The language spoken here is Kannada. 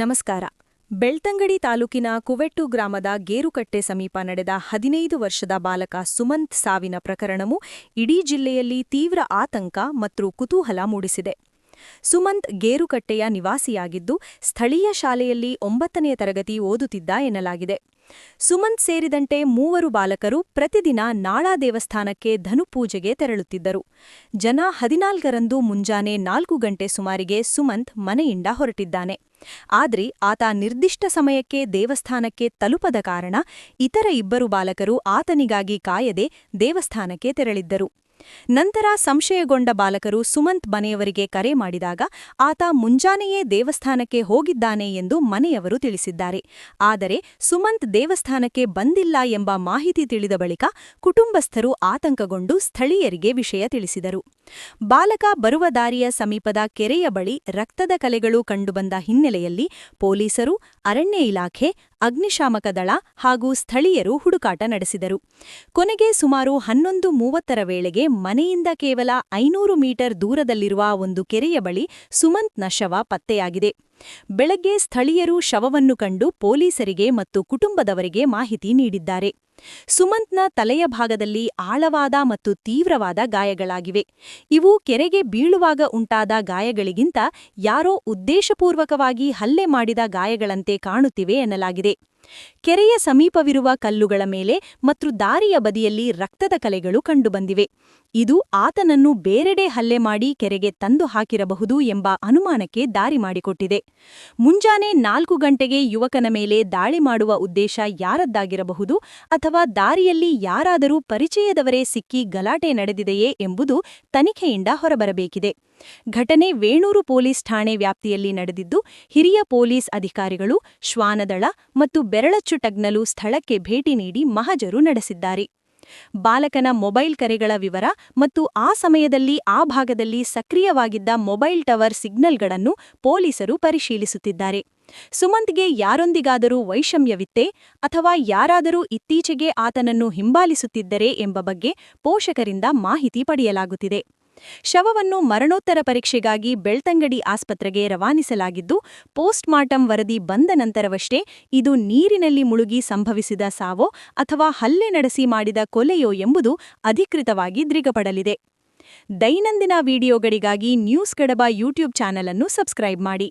ನಮಸ್ಕಾರ. ಬೆಳ್ತಂಗಡಿ ತಾಲೂಕಿನ ಕುವೆಟ್ಟು ಗ್ರಾಮದ ಗೇರುಕಟ್ಟೆ ಸಮೀಪ ನಡೆದ ಹದಿನೈದು ವರ್ಷದ ಬಾಲಕ ಸುಮಂತ್ ಸಾವಿನ ಪ್ರಕರಣವು ಇಡೀ ಜಿಲ್ಲೆಯಲ್ಲಿ ತೀವ್ರ ಆತಂಕ ಮತ್ತು ಕುತೂಹಲ ಮೂಡಿಸಿದೆ. ಸುಮಂತ್ ಗೇರುಕಟ್ಟೆಯ ನಿವಾಸಿಯಾಗಿದ್ದು, ಸ್ಥಳೀಯ ಶಾಲೆಯಲ್ಲಿ ಒಂಬತ್ತನೆಯ ತರಗತಿ ಓದುತ್ತಿದ್ದ ಎನ್ನಲಾಗಿದೆ. ಸುಮಂತ್ ಸೇರಿದಂತೆ ಮೂವರು ಬಾಲಕರು ಪ್ರತಿದಿನ ನಾಳಾ ದೇವಸ್ಥಾನಕ್ಕೆ ಧನುಪೂಜೆಗೆ ತೆರಳುತ್ತಿದ್ದರು. ಜನ ಹದಿನಾಲ್ಕರಂದು ಮುಂಜಾನೆ ನಾಲ್ಕು ಗಂಟೆ ಸುಮಾರಿಗೆ ಸುಮಂತ್ ಮನೆಯಿಂದ ಹೊರಟಿದ್ದಾನೆ. ಆದ್ರೆ ಆತ ನಿರ್ದಿಷ್ಟ ಸಮಯಕ್ಕೆ ದೇವಸ್ಥಾನಕ್ಕೆ ತಲುಪದ ಕಾರಣ ಇತರ ಇಬ್ಬರು ಬಾಲಕರು ಆತನಿಗಾಗಿ ಕಾಯದೆ ದೇವಸ್ಥಾನಕ್ಕೆ ತೆರಳಿದ್ದರು. ನಂತರ ಸಂಶಯಗೊಂಡ ಬಾಲಕರು ಸುಮಂತ್ ಮನೆಯವರಿಗೆ ಕರೆ ಮಾಡಿದಾಗ ಆತ ಮುಂಜಾನೆಯೇ ದೇವಸ್ಥಾನಕ್ಕೆ ಹೋಗಿದ್ದಾನೆ ಎಂದು ಮನೆಯವರು ತಿಳಿಸಿದ್ದಾರೆ. ಆದರೆ ಸುಮಂತ್ ದೇವಸ್ಥಾನಕ್ಕೆ ಬಂದಿಲ್ಲ ಎಂಬ ಮಾಹಿತಿ ತಿಳಿದ ಬಳಿಕ ಕುಟುಂಬಸ್ಥರು ಆತಂಕಗೊಂಡು ಸ್ಥಳೀಯರಿಗೆ ವಿಷಯ ತಿಳಿಸಿದರು. ಬಾಲಕ ಬರುವ ದಾರಿಯ ಸಮೀಪದ ಕೆರೆಯ ಬಳಿ ರಕ್ತದ ಕಲೆಗಳು ಕಂಡುಬಂದ ಹಿನ್ನೆಲೆಯಲ್ಲಿ ಪೊಲೀಸರು, ಅರಣ್ಯ ಇಲಾಖೆ, ಅಗ್ನಿಶಾಮಕ ದಳ ಹಾಗೂ ಸ್ಥಳೀಯರು ಹುಡುಕಾಟ ನಡೆಸಿದರು. ಕೊನೆಗೆ ಸುಮಾರು ಹನ್ನೊಂದು ಮೂವತ್ತರ ವೇಳೆಗೆ ಮನೆಯಿಂದ ಕೇವಲ ಐನೂರು ಮೀಟರ್ ದೂರದಲ್ಲಿರುವ ಒಂದು ಕೆರೆಯ ಬಳಿ ಸುಮಂತ್ನ ಶವ ಪತ್ತೆಯಾಗಿದೆ. ಬೆಳಗ್ಗೆ ಸ್ಥಳೀಯರು ಶವವನ್ನು ಕಂಡು ಪೊಲೀಸರಿಗೆ ಮತ್ತು ಕುಟುಂಬದವರಿಗೆ ಮಾಹಿತಿ ನೀಡಿದ್ದಾರೆ. ಸುಮಂತ್ನ ತಲೆಯ ಭಾಗದಲ್ಲಿ ಆಳವಾದ ಮತ್ತು ತೀವ್ರವಾದ ಗಾಯಗಳಾಗಿವೆ. ಇವು ಕೆರೆಗೆ ಬೀಳುವಾಗ ಉಂಟಾದ ಗಾಯಗಳಿಗಿಂತ ಯಾರೋ ಉದ್ದೇಶಪೂರ್ವಕವಾಗಿ ಹಲ್ಲೆ ಮಾಡಿದ ಗಾಯಗಳಂತೆ ಕಾಣುತ್ತಿವೆ ಎನ್ನಲಾಗಿದೆ. ಕೆರೆಯ ಸಮೀಪವಿರುವ ಕಲ್ಲುಗಳ ಮೇಲೆ ಮತ್ತು ದಾರಿಯ ಬದಿಯಲ್ಲಿ ರಕ್ತದ ಕಲೆಗಳು ಕಂಡುಬಂದಿವೆ. ಇದು ಆತನನ್ನು ಬೇರೆಡೆ ಹಲ್ಲೆ ಮಾಡಿ ಕೆರೆಗೆ ತಂದು ಹಾಕಿರಬಹುದು ಎಂಬ ಅನುಮಾನಕ್ಕೆ ದಾರಿ ಮಾಡಿಕೊಟ್ಟಿದೆ. ಮುಂಜಾನೆ ನಾಲ್ಕು ಗಂಟೆಗೆ ಯುವಕನ ಮೇಲೆ ದಾಳಿ ಮಾಡುವ ಉದ್ದೇಶ ಯಾರದ್ದಾಗಿರಬಹುದು ಅಥವಾ ದಾರಿಯಲ್ಲಿ ಯಾರಾದರೂ ಪರಿಚಯದವರೇ ಸಿಕ್ಕಿ ಗಲಾಟೆ ನಡೆದಿದೆಯೇ ಎಂಬುದು ತನಿಖೆಯಿಂದ ಹೊರಬರಬೇಕಿದೆ. ಘಟನೆ ವೇಣೂರು ಪೊಲೀಸ್ ಠಾಣೆ ವ್ಯಾಪ್ತಿಯಲ್ಲಿ ನಡೆದಿದ್ದು, ಹಿರಿಯ ಪೊಲೀಸ್ ಅಧಿಕಾರಿಗಳು, ಶ್ವಾನದಳ ಮತ್ತು ಬೆರಳಚ್ಚು ಟಗ್ನಲು ಸ್ಥಳಕ್ಕೆ ಭೇಟಿ ನೀಡಿ ಮಹಜರು ನಡೆಸಿದ್ದಾರೆ. ಬಾಲಕನ ಮೊಬೈಲ್ ಕರೆಗಳ ವಿವರ ಮತ್ತು ಆ ಸಮಯದಲ್ಲಿ ಆ ಭಾಗದಲ್ಲಿ ಸಕ್ರಿಯವಾಗಿದ್ದ ಮೊಬೈಲ್ ಟವರ್ ಸಿಗ್ನಲ್ಗಳನ್ನು ಪೊಲೀಸರು ಪರಿಶೀಲಿಸುತ್ತಿದ್ದಾರೆ. ಸುಮಂತ್ಗೆ ಯಾರೊಂದಿಗಾದರೂ ವೈಷಮ್ಯವಿತ್ತೆ ಅಥವಾ ಯಾರಾದರೂ ಇತ್ತೀಚೆಗೆ ಆತನನ್ನು ಹಿಂಬಾಲಿಸುತ್ತಿದ್ದರೆ ಎಂಬ ಬಗ್ಗೆ ಪೋಷಕರಿಂದ ಮಾಹಿತಿ ಪಡೆಯಲಾಗುತ್ತಿದೆ. ಶವವನ್ನು ಮರಣೋತ್ತರ ಪರೀಕ್ಷೆಗಾಗಿ ಬೆಳ್ತಂಗಡಿ ಆಸ್ಪತ್ರೆಗೆ ರವಾನಿಸಲಾಗಿದ್ದು ಪೋಸ್ಟ್ ಮಾರ್ಟಂ ವರದಿ ಬಂದ ನಂತರವಷ್ಟೇ ಇದು ನೀರಿನಲ್ಲಿ ಮುಳುಗಿ ಸಂಭವಿಸಿದ ಸಾವೋ ಅಥವಾ ಹಲ್ಲೆ ನಡೆಸಿ ಮಾಡಿದ ಕೊಲೆಯೋ ಎಂಬುದು ಅಧಿಕೃತವಾಗಿ ದೃಢಪಡಲಿದೆ. ದೈನಂದಿನ ವಿಡಿಯೋಗಳಿಗಾಗಿ ನ್ಯೂಸ್ ಕಡಬ ಯೂಟ್ಯೂಬ್ ಚಾನಲ್ ಅನ್ನು ಸಬ್ಸ್ಕ್ರೈಬ್ ಮಾಡಿ.